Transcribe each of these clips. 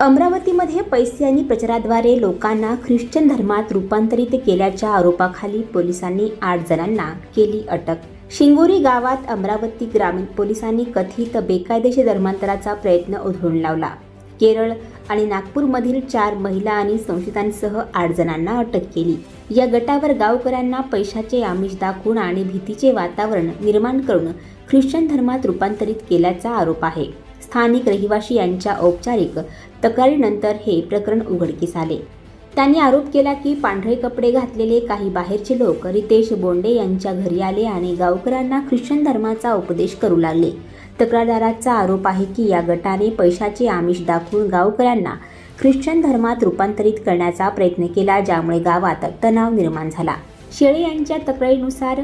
अमरावतीमध्ये पैसे आणि प्रचाराद्वारे लोकांना ख्रिश्चन धर्मात रूपांतरित केल्याच्या आरोपाखाली पोलिसांनी आठ जणांना केली अटक. शिंगोरी गावात अमरावती ग्रामीण पोलिसांनी कथित बेकायदेशीर धर्मांतराचा प्रयत्न उधळून लावला. केरळ आणि नागपूरमधील चार महिला आणि संशयितांसह आठ जणांना अटक केली. या गटावर गावकऱ्यांना पैशाचे आमिष दाखवून आणि भीतीचे वातावरण निर्माण करून ख्रिश्चन धर्मात रूपांतरित केल्याचा आरोप आहे. स्थानिक रहिवाशी यांच्या औपचारिक तक्रारीनंतर हे प्रकरण उघडकीस आले. त्यांनी आरोप केला की पांढरे कपडे घातलेले काही बाहेरचे लोक रितेश बोंडे यांच्या घरी आले आणि गावकऱ्यांना ख्रिश्चन धर्माचा उपदेश करू लागले. तक्रारदाराचा आरोप आहे की या गटाने पैशाचे आमिष दाखवून गावकऱ्यांना ख्रिश्चन धर्मात रूपांतरित करण्याचा प्रयत्न केला ज्यामुळे गावात तणाव निर्माण झाला. शेळे यांच्या तक्रारीनुसार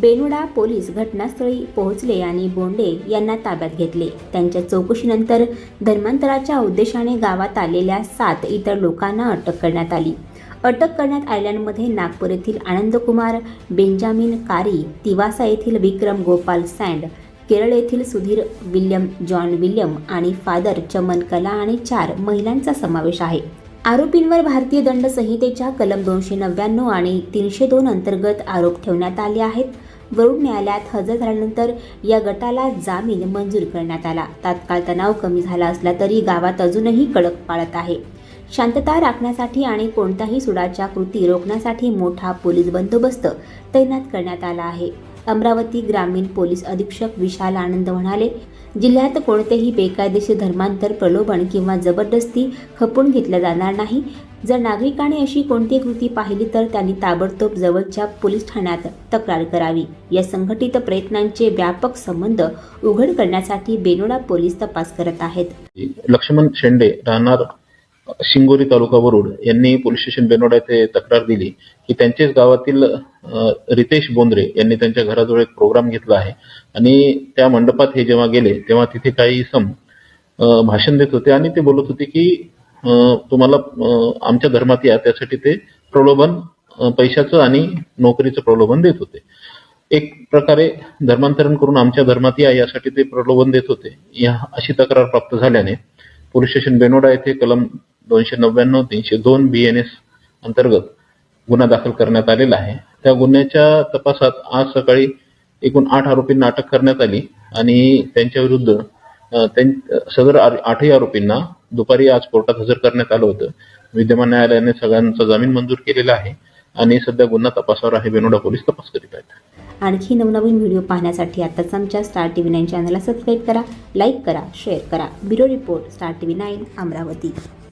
बेनुडा पोलीस घटनास्थळी पोहोचले आणि बोंडे यांना ताब्यात घेतले. त्यांच्या चौकशीनंतर धर्मांतराच्या उद्देशाने गावात आलेल्या सात इतर लोकांना अटक करण्यात आली. अटक करण्यात आलेल्यांमध्ये नागपूर येथील आनंदकुमार बेंजामिन कारी तिवासा येथील विक्रम गोपाल सँड केरळ येथील सुधीर विल्यम जॉन विल्यम आणि फादर चमन कला आणि चार महिलांचा समावेश आहे. आरोपींवर भारतीय दंड संहितेच्या कलम दोनशे नव्याण्णव आणि तीनशे दोन अंतर्गत आरोप ठेवण्यात आले आहेत. वरुण न्यायालयात हजर झाल्यानंतर या गटाला जामीन मंजूर करण्यात आला. तात्काळ तणाव कमी झाला असला तरी गावात अजूनही कडक पाळत आहे. शांतता राखण्यासाठी आणि कोणत्याही सुडाच्या कृती रोखण्यासाठी मोठा पोलीस बंदोबस्त तैनात करण्यात आला आहे. अमरावती ग्रामीण पोलीस अधीक्षक विशाल आनंद म्हणाले जिल्ह्यात कोणतेही बेकायदेशीर धर्मांतर प्रलोभन किंवा जबरदस्ती खपून घेतल्या जाणार नाही. जर नागरिकाने अशी कोणती कृती पाहिली तर त्यांनी ताबडतोब जवळच्या पोलीस ठाण्यात तक्रार करावी. या संघटित प्रयत्नांचे व्यापक संबंध उघड करण्यासाठी बेनोडा पोलीस तपास करत आहेत. लक्ष्मण शेंडे राहणार शिंगोरी तालुका वरुड यांनी पोलीस स्टेशन बेनोडा येथे तक्रार दिली की त्यांचेच गावातील रितेश बोंद्रे यांनी त्यांच्या घराजवळ एक प्रोग्राम घेतला आहे. आणि त्या मंडपात हे जेव्हा गेले तेव्हा तिथे काही सम भाषण देत होते आणि ते बोलत होते की तुम्हाला आमच्या धर्मात या त्यासाठी ते प्रलोभन पैशाचं आणि नोकरीचं प्रलोभन देत होते. एक प्रकारे धर्मांतरण करून आमच्या धर्मात या यासाठी ते प्रलोभन देत होते. या अशी तक्रार प्राप्त झाल्याने पोलीस स्टेशन बेनोडा येथे कलम दोनशे नव्याण्णव तीनशे दोन बी एन एस अंतर्गत गुन्हा दाखल करण्यात आलेला आहे. त्या गुन्ह्याच्या तपासात आज सकाळी एकूण आठ आरोपींना अटक करण्यात आली आणि त्यांच्या विरुद्ध सदर आठही आरोपींना दुपारी आज कोर्टात हजर करण्यात आलं होतं. विद्यमान न्यायालयाने सगळ्यांचा जामीन मंजूर केलेला आहे आणि सध्या गुन्हा तपासावर आहे. बेनोडा पोलीस तपास करीत आहेत. आणखी नवनवीन व्हिडिओ पाहण्यासाठी आताच आमच्या स्टार टी व्ही नाईन चॅनलला सबस्क्राईब करा लाईक करा शेअर करा. Bureau report Star TV nine nine Amravati.